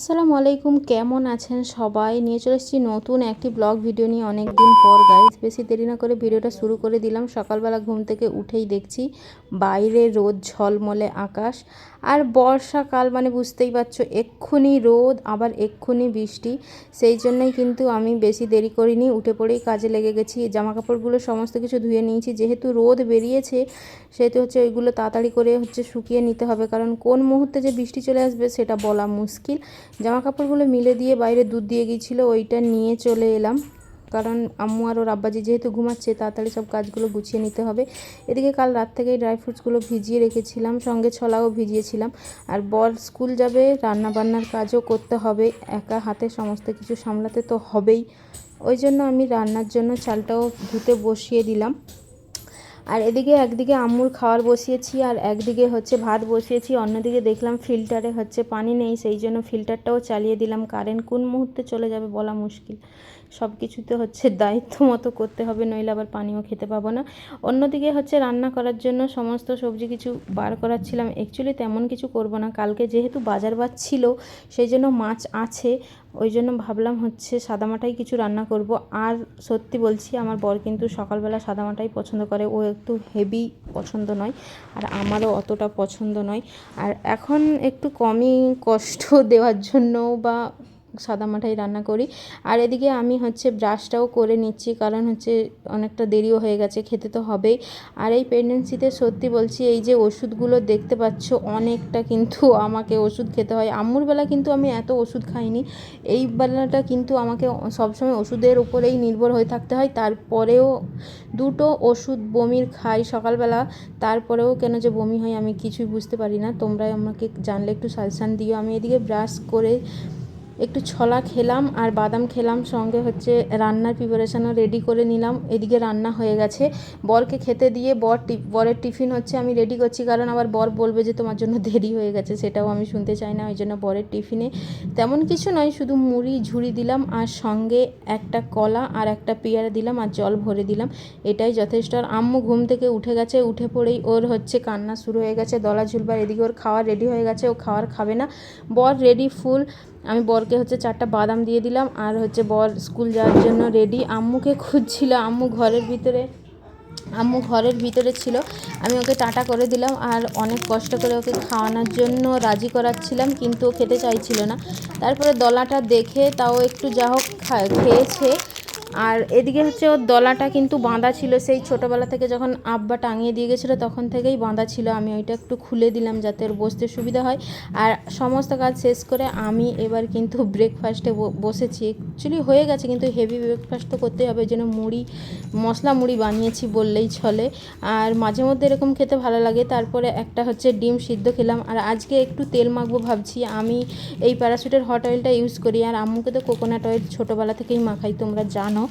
আসসালামু আলাইকুম, কেমন আছেন সবাই? নিয়ে চলে এসেছি নতুন একটি ব্লগ ভিডিও নিয়ে অনেক দিন পর গাইজ বেশি দেরি না করে ভিডিওটা শুরু করে দিলাম। সকালবেলা ঘুম থেকে উঠেই দেখছি বাইরে রোদ, ঝলমলে আকাশ আর বর্ষাকাল মানে বুঝতেই পারছ, এক্ষুনি রোদ, আবার এক্ষুনি বৃষ্টি। সেই জন্যই কিন্তু আমি বেশি দেরি করিনি, উঠে পড়েই কাজে লেগে গেছি। জামা কাপড়গুলো সমস্ত কিছু ধুয়ে নিয়েছি। যেহেতু রোদ বেরিয়েছে, সেহেতু হচ্ছে ওইগুলো তাড়াতাড়ি করে হচ্ছে শুকিয়ে নিতে হবে। কারণ কোন মুহূর্তে যে বৃষ্টি চলে আসবে, সেটা বলা মুশকিল। জামা কাপড়গুলো মিলে দিয়ে বাইরে দুধ দিয়ে গিয়েছিল, ওইটা নিয়ে চলে এলাম। কারণ আম্মু আর ওর আব্বাজি যেহেতু ঘুমাচ্ছে, তাড়াতাড়ি সব কাজগুলো গুছিয়ে নিতে হবে। এদিকে কাল রাত থেকেই ড্রাই ফ্রুটসগুলো ভিজিয়ে রেখেছিলাম, সঙ্গে ছলাও ভিজিয়েছিলাম। আর বর স্কুল যাবে রান্না বান্নার কাজও করতে হবে, একা হাতে সমস্ত কিছু সামলাতে তো হবেই। ওই জন্য আমি রান্নার জন্য চালটাও ধুতে বসিয়ে দিলাম। আর এদিকে একদিকে আম্মুর খাওয়ার বসিয়েছি আর একদিকে হচ্ছে ভাত বসিয়েছি, অন্যদিকে দেখলাম ফিল্টারে হচ্ছে পানি নেই, সেই জন্য ফিল্টারটাও চালিয়ে দিলাম। কারেন্ট কোন মুহূর্তে চলে যাবে বলা মুশকিল। সব কিছুতে হচ্ছে দায়িত্ব মতো করতে হবে, নইলে আবার পানিও খেতে পাবো না। অন্যদিকে হচ্ছে রান্না করার জন্য সমস্ত সবজি কিছু বার করাচ্ছিলাম। অ্যাকচুয়ালি তেমন কিছু করব না। কালকে যেহেতু বাজার বার ছিল, সেই জন্য মাছ আছে। ওই জন্য ভাবলাম হচ্ছে সাদামাটাই কিছু রান্না করব। আর সত্যি বলছি, আমার বর কিন্তু সকালবেলা সাদামাটাই পছন্দ করে। ও একটু হেভি পছন্দ নয়, আর আমারও অতটা পছন্দ নয়। আর এখন একটু কমই কষ্ট দেওয়ার জন্য বা সাদা মাঠাই রান্না করি। আর এদিকে আমি হচ্ছে ব্রাশটাও করে নিচ্ছি, কারণ হচ্ছে অনেকটা দেরিও হয়ে গেছে, খেতে তো হবেই। আর এই প্রেগনেন্সিতে সত্যি বলছি, এই যে ওষুধগুলো দেখতে পাচ্ছ, অনেকটা কিন্তু আমাকে ওষুধ খেতে হয়। আম্মুর বেলা কিন্তু আমি এত ওষুধ খাইনি, এই বেলাটা কিন্তু আমাকে সবসময় ওষুধের উপরেই নির্ভর হয়ে থাকতে হয়। তারপরেও দুটো ওষুধ বমির খাই সকালবেলা, তারপরেও কেন যে বমি হয় আমি কিছুই বুঝতে পারি না। তোমরাই আমাকে জানলে একটু সাজেশান দিও। আমি এদিকে ব্রাশ করে একটু ছলা খেলাম আর বাদাম খেলাম, সঙ্গে হচ্ছে রান্নার প্রিপারেশানও রেডি করে নিলাম। এদিকে রান্না হয়ে গেছে। বরকে খেতে দিয়ে বর বরের টিফিন হচ্ছে, আমি রেডি করছি, কারণ আবার বর বলবে যে তোমার জন্য দেরি হয়ে গেছে, সেটাও আমি শুনতে চাই না, ওই জন্য বরের টিফিনে তেমন কিছু নয়, শুধু মুড়ি, ঝুড়ি দিলাম, আর সঙ্গে একটা কলা আর একটা পেয়ারা দিলাম, আর জল ভরে দিলাম। এটাই যথেষ্ট। আর আম্মু ঘুম থেকে উঠে গেছে, উঠে পড়েই ওর হচ্ছে কান্না শুরু হয়ে গেছে, দলা ঝুলবার, এদিকে ওর খাওয়ার রেডি হয়ে গেছে, ও খাওয়ার খাবে না। বর রেডি ফুল আমি বরকে হচ্ছে চারটা বাদাম দিয়ে দিলাম আর হচ্ছে বর স্কুল যাওয়ার জন্য রেডি আম্মুকে খুঁজছিল, আম্মু ঘরের ভিতরে, আম্মু ঘরের ভিতরে ছিল। আমি ওকে টাটা করে দিলাম আর অনেক কষ্ট করে ওকে খাওয়ানোর জন্য রাজি করাচ্ছিলাম, কিন্তু ও খেতে চাইছিল না। তারপরে দলাটা দেখে তাও একটু যা হোক খেয়েছে। আর এদিকে হচ্ছে ওর দলাটা কিন্তু বাঁধা ছিল, সেই ছোটোবেলা থেকে যখন আব্বা টাঙিয়ে দিয়ে গেছিল তখন থেকেই বাঁধা ছিল, আমি ওইটা একটু খুলে দিলাম যাতে ওর বসতে সুবিধা হয়। আর সমস্ত কাজ শেষ করে আমি এবার কিন্তু ব্রেকফাস্টে বসেছি। অ্যাকচুয়ালি হয়ে গেছে কিন্তু হেভি ব্রেকফাস্ট তো করতেই হবে যেন মুড়ি, মশলা মুড়ি বানিয়েছি বললেই চলে। আর মাঝে মধ্যে এরকম খেতে ভালো লাগে, তারপরে একটা হচ্ছে ডিম সিদ্ধ খেলাম। আর আজকে একটু তেল মাখবো ভাবছি, আমি এই প্যারাশুটের হট অয়েলটা ইউজ করি। আর আম্মুকে তো কোকোনাট অয়েল ছোটোবেলা থেকেই মাখাই, তোমরা জানো। 어?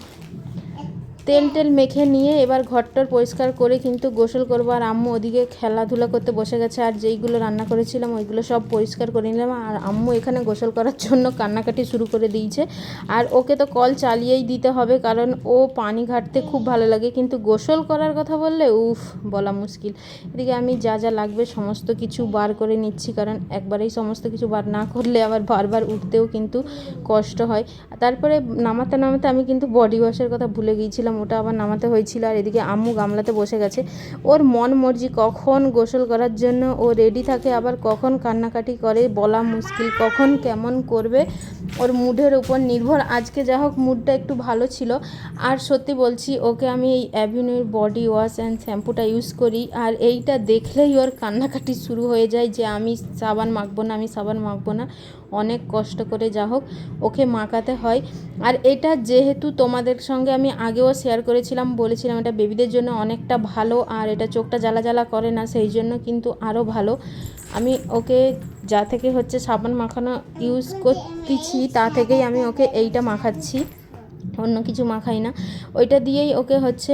তেল টেল মেখে নিয়ে এবার ঘরটর পরিষ্কার করে কিন্তু গোসল করব আর আম্মু ওদিকে খেলাধুলা করতে বসে গেছে আর যেইগুলো রান্না করেছিলাম ওইগুলো সব পরিষ্কার করে নিলাম আর আম্মু এখানে গোসল করার জন্য কান্নাকাটি শুরু করে দিয়েছে। আর ওকে তো কল চালিয়েই দিতে হবে কারণ ও পানি ঘাটতে খুব ভালো লাগে কিন্তু গোসল করার কথা বললে উফ, বলা মুশকিল। এদিকে আমি যা যা লাগবে সমস্ত কিছু বার করে নিচ্ছি কারণ একবারেই সমস্ত কিছু বার না করলে আবার বারবার উঠতেও কিন্তু কষ্ট হয়। তারপরে নামাতে নামাতে আমি কিন্তু বডি ওয়াশের কথা ভুলে গিয়েছিলাম ওটা আবার নামাতে হয়েছিল আর এদিকে আম্মু গামলাতে বসে গেছে। ওর মন মর্জি, কখন গোসল করার জন্য ও রেডি থাকে, আবার কখন কান্নাকাটি করে বলা মুশকিল, কখন কেমন করবে, ওর মুডের উপর নির্ভর। আজকে যা হোক, মুডটা একটু ভালো ছিল। আর সত্যি বলছি, ওকে আমি এই অ্যাভিনিউর বডি ওয়াশ অ্যান্ড শ্যাম্পুটা ইউজ করি। আর এইটা দেখলেই ওর কান্নাকাটি শুরু হয়ে যায় যে, আমি সাবান মাখবো না, আমি সাবান মাখবো না। অনেক কষ্ট করে যা হোক ওকে মাখাতে হয়। আর এটা যেহেতু তোমাদের সঙ্গে আমি আগেও শেয়ার করেছিলাম, বলেছিলাম এটা বেবিদের জন্য অনেকটা ভালো আর এটা চোখটা জ্বালা জ্বালা করে না, সেই জন্য কিন্তু আরও ভালো। আমি ওকে যা থেকে হচ্ছে সাবান মাখানো ইউজ করতেছি, তা থেকেই আমি ওকে এইটা মাখাচ্ছি। অন্য কিছু মাখাই না। ওইটা দিয়েই ওকে হচ্ছে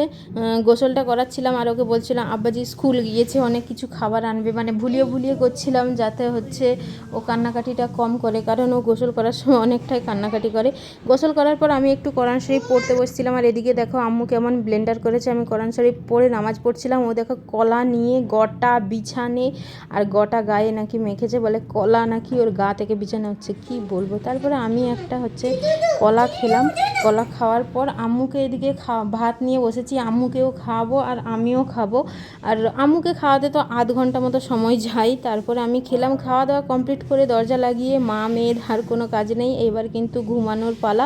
গোসলটা করাচ্ছিলাম আর ওকে বলছিলাম আব্বাজি স্কুল গিয়েছে, অনেক কিছু খাবার আনবে। মানে ভুলিয়ে ভুলিয়ে করছিলাম যাতে হচ্ছে ও কান্নাকাটিটা কম করে, কারণ ও গোসল করার সময় অনেকটাই কান্নাকাটি করে। গোসল করার পর আমি একটু কোরআন শরীফ পড়তে বসছিলাম আর এদিকে দেখো আম্মু কেমন ব্লেন্ডার করেছে। আমি কোরআন শরীফ পড়ে নামাজ পড়ছিলাম। ও দেখো কলা নিয়ে গটা বিছানে আর গটা গায়ে নাকি মেখেছে বলে, কলা নাকি ওর গা থেকে বিছানে হচ্ছে, কি বলব? তারপরে আমি একটা হচ্ছে কলা খেলাম, কলা খাওয়ার পর আম্মুকে এদিকে খা, ভাত নিয়ে বসেছি, আম্মুকেও খাওয়াবো আর আমিও খাব। আর আম্মুকে খাওয়াতে তো আধ ঘণ্টা মতো সময় যাই তারপরে আমি খেলাম, খাওয়া দাওয়া কমপ্লিট করে দরজা লাগিয়ে মা মেয়ের আর কোনো কাজ নেই। এবার কিন্তু ঘুমানোর পালা।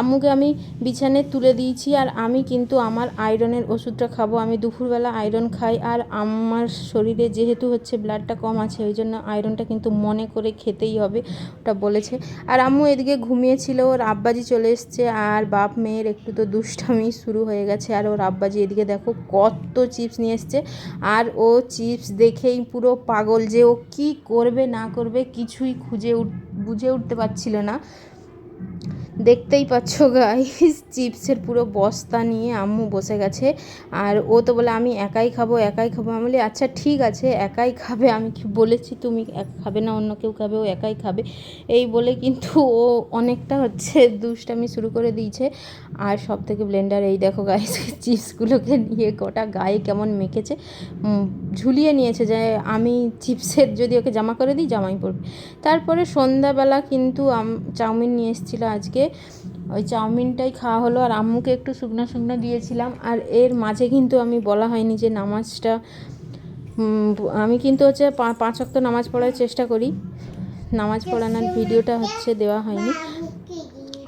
আম্মুকে আমি বিছানে তুলে দিয়েছি আর আমি কিন্তু আমার আয়রনের ওষুধটা খাব। আমি দুপুরবেলা আয়রন খাই আর আমার শরীরে যেহেতু হচ্ছে ব্লাডটা কম আছে, ওই জন্য আয়রনটা কিন্তু মনে করে খেতেই হবে, ওটা বলেছে। আর আম্মু এদিকে ঘুমিয়েছিল, ওর আব্বাজি চলে এসছে আর বাপ মেয়ের একটু তো দুষ্টামি শুরু হয়ে গেছে আর ওর আব্বাজি এদিকে দেখো কত চিপস নিয়ে এসছে আর ও চিপস দেখেই পুরো পাগল যে ও কি করবে না করবে কিছুই খুঁজে বুঝে উঠতে পারছিল না। দেখতেই পাচ্ছ গাইস চিপসের পুরো বস্তা নিয়ে আম্মু বসে গেছে। আর ও তো বলে, আমি একাই খাব একাই খাব। আমি বলি আচ্ছা ঠিক আছে, একাই খাবে। আমি কি বলেছি, তুমি এক খাবে না, অন্য কেউ খাবে, ও একাই খাবে। এই বলে কিন্তু ও অনেকটা হচ্ছে দুষ্টামি শুরু করে দিয়েছে। আর সব থেকে ব্লেন্ডার এই দেখো গাইস চিপসগুলোকে নিয়ে গোটা গায়ে কেমন মেখেছে। ঝুলিয়ে নিয়েছে যে, আমি চিপসের যদি ওকে জামা করে দিই, জামাই পরবে। তারপরে সন্ধ্যাবেলা কিন্তু চাউমিন নিয়ে এসেছিল আজকে। ওই চাউমিনটাই খাওয়া হলো আর আম্মুকে একটু শুকনো শুকনো দিয়েছিলাম আর এর মাঝে কিন্তু আমি বলা হয়নি যে নামাজটা আমি কিন্তু হচ্ছে পাঁচ অক্ত নামাজ পড়ার চেষ্টা করি। নামাজ পড়ানোর ভিডিওটা হচ্ছে দেওয়া হয়নি।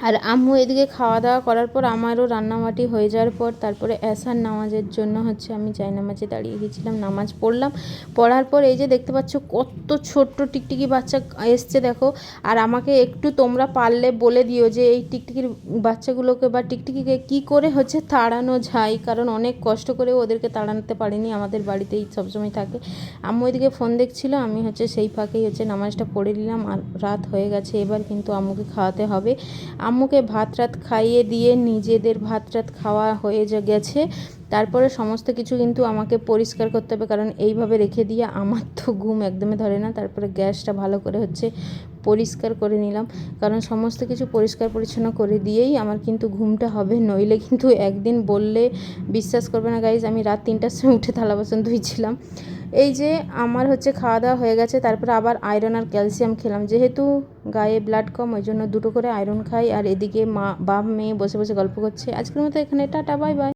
আর আম্মু এদিকে খাওয়া দাওয়া করার পর আমারও রান্নাবাটি হয়ে যাওয়ার পর তারপরে এসার নামাজের জন্য হচ্ছে আমি চাই নামাজে দাঁড়িয়ে গেছিলাম, নামাজ পড়লাম। পড়ার পর এই যে দেখতে পাচ্ছ কত ছোট্ট টিকটিকি বাচ্চা এসছে দেখো। আর আমাকে একটু তোমরা পারলে বলে দিও যে এই টিকটিকির বাচ্চাগুলোকে বা টিকটিকিকে কি করে হচ্ছে তাড়ানো যায়? কারণ অনেক কষ্ট করে ওদেরকে তাড়াতে পারিনি, আমাদের বাড়িতেই সবসময় থাকে। আম্মু এদিকে ফোন দেখছিল, আমি হচ্ছে সেই ফাঁকেই হচ্ছে নামাজটা পড়ে নিলাম, আর রাত হয়ে গেছে, এবার কিন্তু আম্মুকে খাওয়াতে হবে। আম্মুকে ভাত রাত খাইয়ে দিয়ে নিজেদের ভাত রাত খাওয়া হয়ে গেছে। তারপরে সমস্ত কিছু কিন্তু আমাকে পরিষ্কার করতে হবে, কারণ এইভাবে রেখে দিয়ে আমার তো ঘুম একদমই ধরে না। তারপরে গ্যাসটা ভালো করে হচ্ছে পরিষ্কার করে নিলাম। কারণ সমস্ত কিছু পরিষ্কার পরিচ্ছন্ন করে দিয়েই আমার কিন্তু ঘুমটা হবে। নইলে কিন্তু একদিন বললে বিশ্বাস করবে না, গাইজ, আমি রাত তিনটার সময় উঠে থালা বাসন ধুইছিলাম। এই যে আমার হচ্ছে খাওয়া দাওয়া হয়ে গেছে, তারপরে আবার আয়রন আর ক্যালসিয়াম খেলাম। যেহেতু গায়ে ব্লাড কম, ওই জন্য দুটো করে আয়রন খাই। আর এদিকে মা, বাপ, মেয়ে বসে বসে গল্প করছে। আজকের মতো এখানে, টাটা বাই বাই